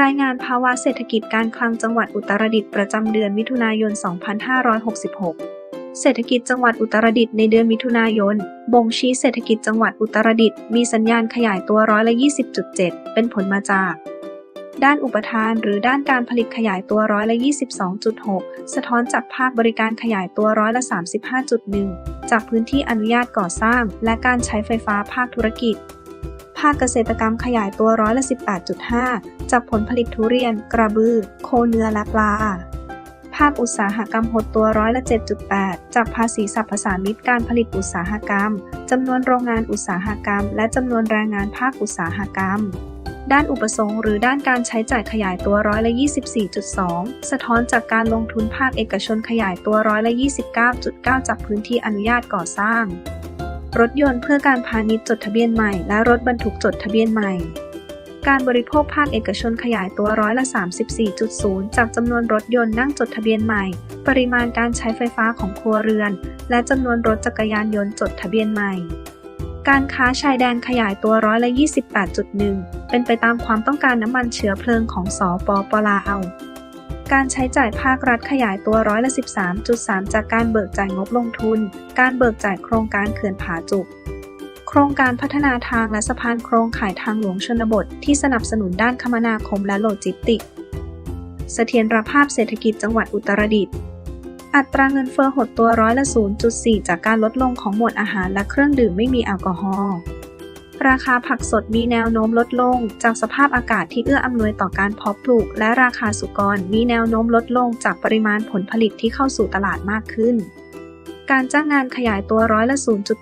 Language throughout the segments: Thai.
รายงานภาวะเศรษฐกิจการคลังจังหวัดอุตรดิตถ์ประจำเดือนมิถุนายน 2566 เศรษฐกิจจังหวัดอุตรดิตถ์ในเดือนมิถุนายน บ่งชี้เศรษฐกิจจังหวัดอุตรดิตถ์มีสัญญาณขยายตัวร้อยละ 20.7 เป็นผลมาจาก ด้านอุปทานหรือด้านการผลิตขยายตัวร้อยละ 22.6 สะท้อนจากภาคบริการขยายตัวร้อยละ 35.1 จากพื้นที่อนุญาตก่อสร้าง และการใช้ไฟฟ้าภาคธุรกิจ ภาคเกษตรกรรมขยายตัวร้อยละ 18.5 จากผลผลิตทุเรียน กระบือ โคเนื้อและปลา ภาคอุตสาหกรรมหดตัวร้อยละ 7.8 จากภาษีสรรพสามิตการผลิตอุตสาหกรรม จำนวนโรงงานอุตสาหกรรม และจำนวนแรงงานภาคอุตสาหกรรมด้านอุปสงค์หรือด้านการใช้จ่ายขยายตัวร้อยละ 24.2 สะท้อนจากการลงทุนภาคเอกชนขยายตัวร้อยละ 29.9 จากพื้นที่อนุญาตก่อสร้าง รถยนต์เพื่อการพาณิชย์จดทะเบียนใหม่ และรถบรรทุกจดทะเบียนใหม่ การบริโภคภาคเอกชนขยายตัวร้อยละ 34.0 จากจำนวนรถยนต์นั่งจดทะเบียนใหม่ ปริมาณการใช้ไฟฟ้าของครัวเรือน และจำนวนรถจักรยานยนต์จดทะเบียนใหม่การค้าชายแดนขยายตัวร้อยละ 28.1 เป็นไปตามความต้องการน้ำมันเชื้อเพลิงของสปปลาว การใช้จ่ายภาครัฐขยายตัวร้อยละ 13.3 จากการเบิกจ่ายงบลงทุน การเบิกจ่ายโครงการเขื่อนผาจุก โครงการพัฒนาทางและสะพานโครงข่ายทางหลวงชนบท ที่สนับสนุนด้านคมนาคมและโลจิสติกส์เสถียรภาพเศรษฐกิจจังหวัดอุตรดิตถ์ อัตราเงินเฟ้อหดตัวร้อยละ 0.4 จากการลดลงของหมวดอาหารและเครื่องดื่มไม่มีแอลกอฮอล์ ราคาผักสดมีแนวโน้มลดลง จากสภาพอากาศที่เอื้ออำนวยต่อการเพาะปลูก และราคาสุกรมีแนวโน้มลดลง จากปริมาณผลผลิตที่เข้าสู่ตลาดมากขึ้น การจ้างงานขยายตัวร้อยละ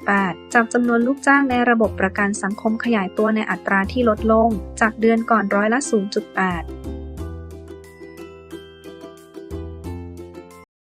0.8 จากจำนวนลูกจ้างในระบบประกันสังคมขยายตัวในอัตราที่ลดลง จากเดือนก่อนร้อยละ 0.8